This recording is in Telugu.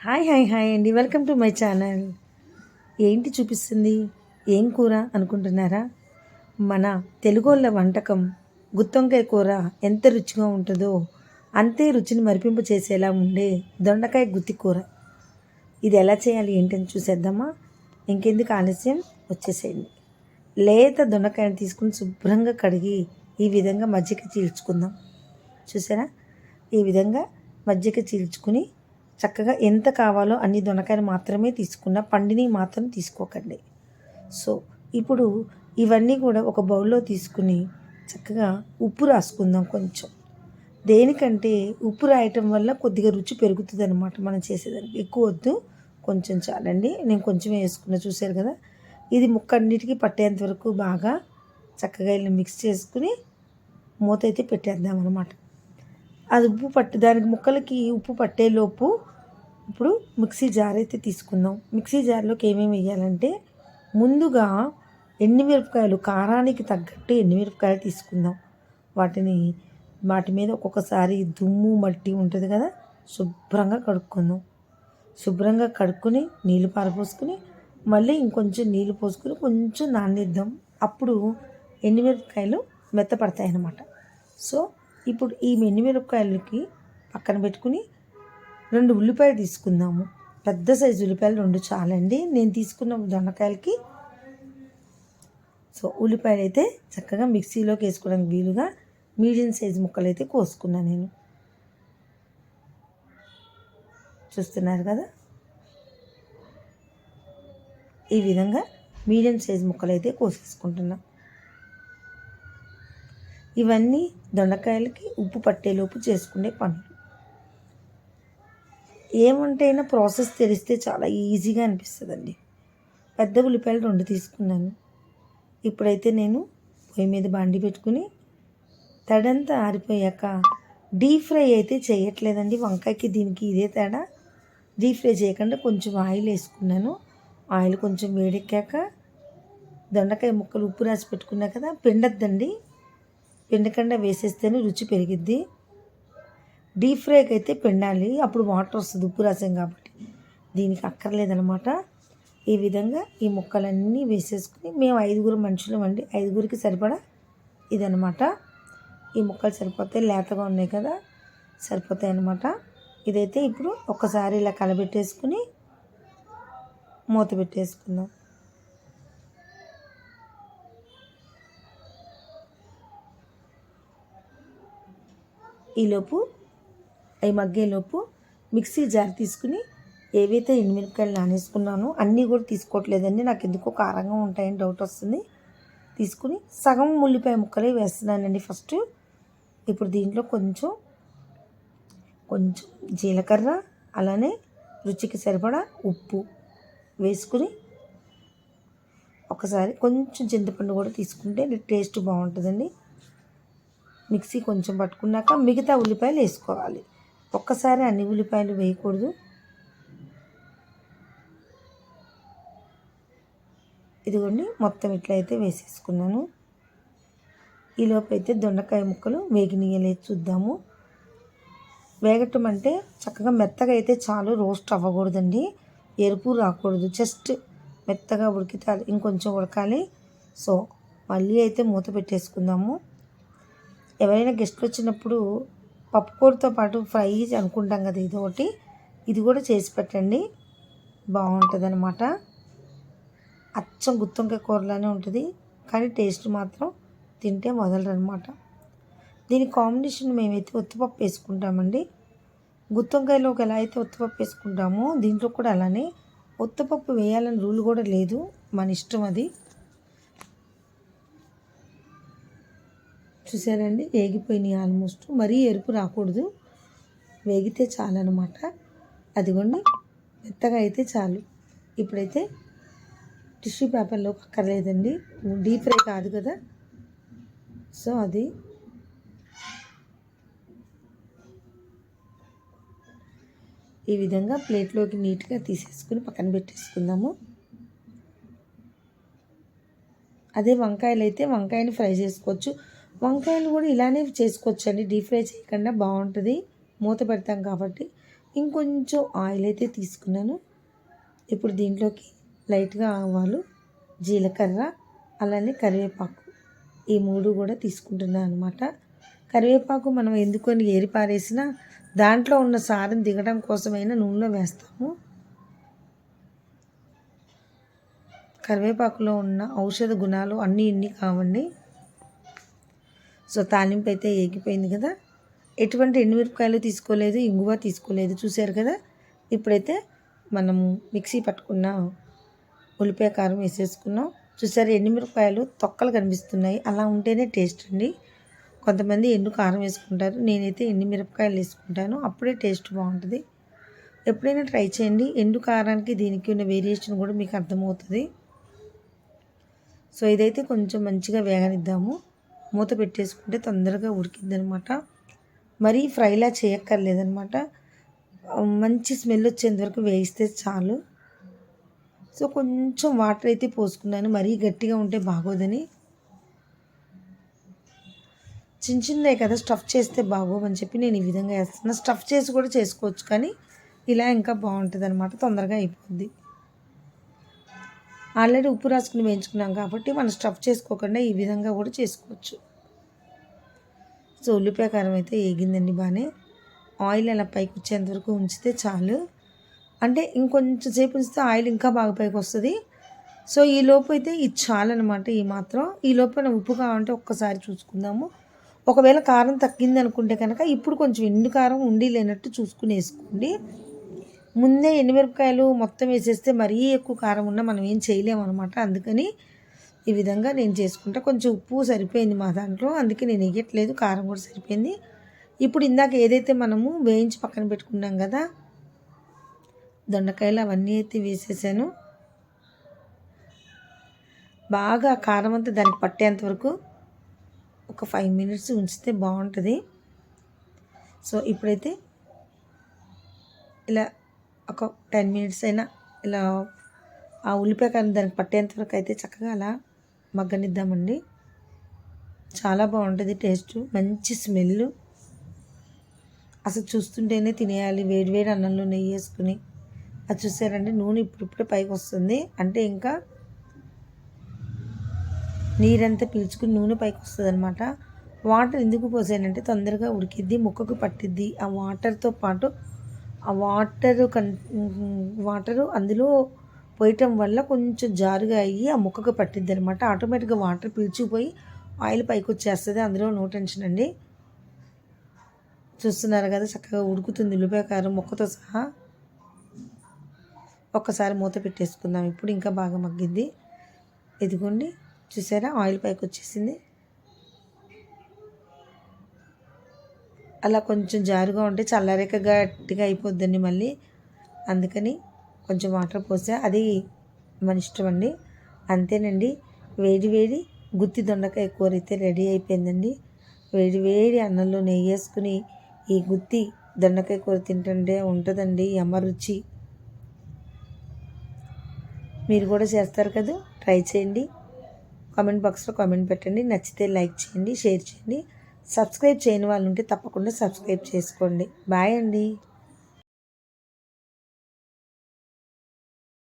హాయ్ హాయ్ హాయ్ అండి. Welcome to my channel. ఏంటి చూపిస్తుంది? ఏం కూర అనుకుంటున్నారా? మన తెలుగోళ్ళ వంటకం గుత్తొంకాయ కూర ఎంత రుచిగా ఉంటుందో అంతే రుచిని మరిపింపు చేసేలా ఉండే దొండకాయ గుత్తి కూర. ఇది ఎలా చేయాలి ఏంటని చూసేద్దామా? ఇంకెందుకు ఆలస్యం? వచ్చేసేయండి. లేత దొండకాయని తీసుకుని శుభ్రంగా కడిగి ఈ విధంగా మజ్జిగ చీల్చుకుందాం. చూసారా? ఈ విధంగా మజ్జిగ చీల్చుకుని చక్కగా ఎంత కావాలో అన్ని దొనకాయలు మాత్రమే తీసుకున్న పండిని మాత్రం తీసుకోకండి. సో ఇప్పుడు ఇవన్నీ కూడా ఒక బౌల్లో తీసుకుని చక్కగా ఉప్పు రాసుకుందాం కొంచెం. దేనికంటే ఉప్పు రాయటం వల్ల కొద్దిగా రుచి పెరుగుతుంది అనమాట మనం చేసేదానికి. ఎక్కువ వద్దు కొంచెం చాలండి. నేను కొంచెం వేసుకున్నా చూశారు కదా? ఇది ముక్కన్నిటికి పట్టేంత వరకు బాగా చక్కగా ఇలా మిక్స్ చేసుకుని మూత అయితే పెట్టేద్దాం అనమాట అది ఉప్పు పట్టి దానికి ముక్కలకి ఉప్పు పట్టేలోపు ఇప్పుడు మిక్సీ జార్ అయితే తీసుకుందాం. మిక్సీ జార్లోకి ఏమేమి వేయాలంటే ముందుగా ఎండుమిరపకాయలు కారానికి తగ్గట్టు ఎండుమిరపకాయలు తీసుకుందాం. వాటిని వాటి మీద ఒక్కొక్కసారి దుమ్ము మట్టి ఉంటుంది కదా శుభ్రంగా కడుక్కుందాం. శుభ్రంగా కడుక్కొని నీళ్ళు పారపోసుకుని మళ్ళీ ఇంకొంచెం నీళ్ళు పోసుకుని కొంచెం నానిద్దాం అప్పుడు ఎండుమిరపకాయలు మెత్తపడతాయి అన్నమాట సో ఇప్పుడు ఈ మిరపకాయలకి పక్కన పెట్టుకుని రెండు ఉల్లిపాయలు తీసుకుందాము. పెద్ద సైజు ఉల్లిపాయలు రెండు చాలండి. నేను తీసుకున్న దొండకాయలకి. సో ఉల్లిపాయలు అయితే చక్కగా మిక్సీలోకి వేసుకోవడానికి వీలుగా మీడియం సైజు ముక్కలు అయితే కోసుకున్నాను నేను. చూస్తున్నారు కదా? ఈ విధంగా మీడియం సైజు ముక్కలు అయితే కోసేసుకుంటున్నాను ఇవన్నీ దొండకాయలకి ఉప్పు పట్టేలోపు చేసుకునే పనులు. ఏమంటైనా ప్రాసెస్ తెలిస్తే చాలా ఈజీగా అనిపిస్తుందండి. పెద్ద ఉల్లిపాయలు రెండు తీసుకున్నాను. ఇప్పుడైతే నేను పొయ్యి మీద బాండి పెట్టుకుని తడంతా ఆరిపోయాక డీప్ ఫ్రై అయితే చేయట్లేదండి. వంకాయకి దీనికి ఇదే తేడా. డీప్ ఫ్రై చేయకుండా కొంచెం ఆయిల్ వేసుకున్నాను. ఆయిల్ కొంచెం వేడెక్కాక దొండకాయ ముక్కలు ఉప్పు రాసి పెట్టుకున్నా కదా పిండద్దండి. పెండకండ వేసేస్తేనే రుచి పెరిగిద్ది. డీప్ ఫ్రైకి అయితే పిండాలి. అప్పుడు వాటర్ వస్తుంది ఉప్పు రసం కాబట్టి. దీనికి అక్కర్లేదనమాట ఈ విధంగా ఈ ముక్కలన్నీ వేసేసుకుని మేము ఐదుగురు మనుషులం అండి. ఐదుగురికి సరిపడా ఇదనమాట ఈ ముక్కలు సరిపోతాయి లేతగా ఉన్నాయి కదా సరిపోతాయి అన్నమాట. ఇదైతే ఇప్పుడు ఒక్కసారి ఇలా కలబెట్టేసుకుని మూత పెట్టేసుకుందాం. ఈలోపు అవి మగ్గేలోపు మిక్సీ జార్ తీసుకుని ఏవైతే ఎండుమిరపకాయలు నానేసుకున్నానో అన్నీ కూడా తీసుకోవట్లేదండి. నాకు ఎందుకో కారంగా ఉంటాయని డౌట్ వస్తుంది. తీసుకుని సగం ఉల్లిపాయ ముక్కలే వేస్తున్నానండి ఫస్ట్. ఇప్పుడు దీంట్లో కొంచెం కొంచెం జీలకర్ర అలానే రుచికి సరిపడా ఉప్పు వేసుకుని ఒకసారి కొంచెం చింతపండు కూడా తీసుకుంటే టేస్ట్ బాగుంటుందండి. మిక్సీ కొంచెం పట్టుకున్నాక మిగతా ఉల్లిపాయలు వేసుకోవాలి. ఒక్కసారి అన్ని ఉల్లిపాయలు వేయకూడదు. ఇదిగోండి మొత్తం ఇట్లా అయితే వేసేసుకున్నాను. ఈలోపు అయితే దొండకాయ ముక్కలు వేగినీయలేదు చూద్దాము. వేగటం అంటే చక్కగా మెత్తగా అయితే చాలు రోస్ట్ అవ్వకూడదండి. ఎరుపు రాకూడదు. జస్ట్ మెత్తగా ఉడికితే ఇంకొంచెం ఉడకాలి. సో మళ్ళీ అయితే మూత పెట్టేసుకుందాము. ఎవరైనా గెస్ట్లు వచ్చినప్పుడు పప్పుకూరతో పాటు ఫ్రై అనుకుంటాం కదా ఇది ఒకటి. ఇది కూడా చేసి పెట్టండి. బాగుంటుంది అనమాట అచ్చం గుత్తొంకాయ కూరలానే ఉంటుంది. కానీ టేస్ట్ మాత్రం తింటే మొదలనమాట దీని కాంబినేషన్ మేమైతే ఉత్తపప్పు వేసుకుంటామండి. గుత్తొంకాయలోకి ఎలా అయితే ఉత్తపప్పు వేసుకుంటామో. దీంట్లో కూడా అలానే ఉత్తపప్పు వేయాలని రూల్ కూడా లేదు. మన ఇష్టం అది. చూసారండి? వేగిపోయినాయి ఆల్మోస్ట్. మరీ ఎరుపు రాకూడదు. వేగితే చాలు అనమాట అదిగోండి. మెత్తగా అయితే చాలు. ఇప్పుడైతే టిష్యూ పేపర్లో అక్కర్లేదండి. డీప్ ఫ్రై కాదు కదా. సో అది ఈ విధంగా ప్లేట్లోకి నీట్గా తీసేసుకుని పక్కన పెట్టేసుకుందాము. అదే వంకాయలు అయితే వంకాయని ఫ్రై చేసుకోవచ్చు. వంకాయలు కూడా ఇలానే చేసుకోవచ్చండి. డీప్ ఫ్రై చేయకుండా బాగుంటుంది. మూత పెడతాం కాబట్టి ఇంకొంచెం ఆయిల్ అయితే తీసుకున్నాను. ఇప్పుడు దీంట్లోకి లైట్గా ఆవాలు జీలకర్ర అలానే కరివేపాకు ఈ మూడు కూడా తీసుకుంటున్నాను అనమాట కరివేపాకు మనం ఎందుకొని ఏరి పారేసినా దాంట్లో ఉన్న సారం దిగడం కోసమైనా నూనెలో వేస్తాము. కరివేపాకులో ఉన్న ఔషధ గుణాలు అన్నీ ఇన్ని కావండి. సో తాలింపు అయితే ఏగిపోయింది కదా. ఎటువంటి ఎండుమిరపకాయలు తీసుకోలేదు ఇంగువ తీసుకోలేదు చూసారు కదా. ఇప్పుడైతే మనము మిక్సీ పట్టుకున్న ఉల్లిపాయ కారం వేసేసుకున్నాం. చూసారు ఎండుమిరపకాయలు తొక్కలు కనిపిస్తున్నాయి. అలా ఉంటేనే టేస్ట్ అండి. కొంతమంది ఎండు కారం వేసుకుంటారు నేనైతే ఎండు మిరపకాయలు వేసుకుంటాను. అప్పుడే టేస్ట్ బాగుంటుంది. ఎప్పుడైనా ట్రై చేయండి. ఎండు కారానికి దీనికి ఉన్న వేరియేషన్ కూడా మీకు అర్థమవుతుంది. సో ఇదైతే కొంచెం మంచిగా వేగనిద్దాము. మూత పెట్టేసుకుంటే తొందరగా ఉడికిద్ది అనమాట మరీ ఫ్రైలా చేయక్కర్లేదనమాట. మంచి స్మెల్ వచ్చేంత వరకు వేయిస్తే చాలు. సో కొంచెం వాటర్ అయితే పోసుకున్నాను. మరీ గట్టిగా ఉంటే బాగోదని. చిన్న చిన్నవి కదా స్టఫ్ చేస్తే బాగోమని చెప్పి నేను ఈ విధంగా వేస్తున్నా స్టఫ్ చేసి కూడా చేసుకోవచ్చు కానీ ఇలా ఇంకా బాగుంటుంది అనమాట తొందరగా అయిపోద్ది. ఆల్రెడీ ఉప్పు రాసుకుని వేయించుకున్నాం కాబట్టి మనం స్టఫ్ చేసుకోకుండా ఈ విధంగా కూడా చేసుకోవచ్చు. సో ఉల్లిపాయ కారం అయితే ఏగిందండి బాగానే. ఆయిల్ అలా పైకి వచ్చేంత వరకు ఉంచితే చాలు. అంటే ఇంకొంచెం సేపు ఉంచితే ఆయిల్ ఇంకా బాగా పైకి వస్తుంది. సో ఈ లోపు అయితే ఇది చాలన్నమాట ఈ మాత్రం. ఈ లోపు ఉప్పు కావాలంటే ఒక్కసారి చూసుకుందాము. ఒకవేళ కారం తగ్గింది అనుకుంటే కనుక ఇప్పుడు కొంచెం ఎండు కారం ఉండి లేనట్టు చూసుకుని వేసుకోండి. ముందే ఎండుమిరపకాయలు మొత్తం వేసేస్తే మరీ ఎక్కువ కారం ఉన్నా మనం ఏం చేయలేము అనమాట అందుకని ఈ విధంగా నేను చేసుకుంటా. కొంచెం ఉప్పు సరిపోయింది మా దాంట్లో. అందుకే నేను వేయట్లేదు. కారం కూడా సరిపోయింది. ఇప్పుడు ఇందాక ఏదైతే మనము వేయించి పక్కన పెట్టుకున్నాం కదా దొండకాయలు అవన్నీ అయితే వేసేసాను. బాగా కారం అంతా దానికి పట్టేంత వరకు ఒక ఫైవ్ మినిట్స్ ఉంచితే బాగుంటుంది. సో ఇప్పుడైతే ఇలా ఒక టెన్ మినిట్స్ అయినా ఇలా ఆ ఉల్లిపాయ కానీ దానికి పట్టేంత వరకు అయితే చక్కగా అలా మగ్గనిద్దామండి. చాలా బాగుంటుంది టేస్ట్ మంచి స్మెల్ అసలు చూస్తుంటేనే తినేయాలి వేడి వేడి అన్నంలో నెయ్యి వేసుకుని. అది చూసారంటే నూనె ఇప్పుడిప్పుడే పైకి వస్తుంది. అంటే ఇంకా నీరంతా పీల్చుకుని నూనె పైకి వస్తుంది అనమాట వాటర్ ఎందుకు పోసానంటే తొందరగా ఉడికిద్ది ముక్కకు పట్టిద్ది. ఆ వాటర్తో పాటు ఆ వాటరు కన్ వాటరు అందులో పోయటం వల్ల కొంచెం జారుగా అయ్యి ఆ ముక్కకు పట్టిద్ది అనమాట ఆటోమేటిక్గా వాటర్ పీల్చిపోయి ఆయిల్ పైకి వచ్చేస్తుంది అందులో నో టెన్షన్ అండి. చూస్తున్నారు కదా చక్కగా ఉడుకుతుంది ఉల్లిపాయ కారం ముక్కతో సహా. ఒక్కసారి మూత పెట్టేసుకుందాం. ఇప్పుడు ఇంకా బాగా మగ్గింది. ఇదిగోండి చూసారా? ఆయిల్ పైకి వచ్చేసింది అలా కొంచెం జారుగా ఉంటే చల్లరిక గట్టిగా అయిపోద్దండి మళ్ళీ. అందుకని కొంచెం వాటర్ పోసా. అది మన ఇష్టం అండి. అంతేనండి. వేడి వేడి గుత్తి దొండకాయ కూర అయితే రెడీ అయిపోయిందండి. వేడి వేడి అన్నంలో నెయ్యి వేసుకుని ఈ గుత్తి దొండకాయ కూర తింటుంటే ఉంటుందండి. అమ్మ రుచి. మీరు కూడా చేస్తారు కదా? ట్రై చేయండి. కామెంట్ బాక్స్లో కామెంట్ పెట్టండి. నచ్చితే లైక్ చేయండి షేర్ చేయండి. సబ్స్క్రైబ్ చేయని వాళ్ళు ఉంటే తప్పకుండా సబ్స్క్రైబ్ చేసుకోండి. బాయ్ అండి.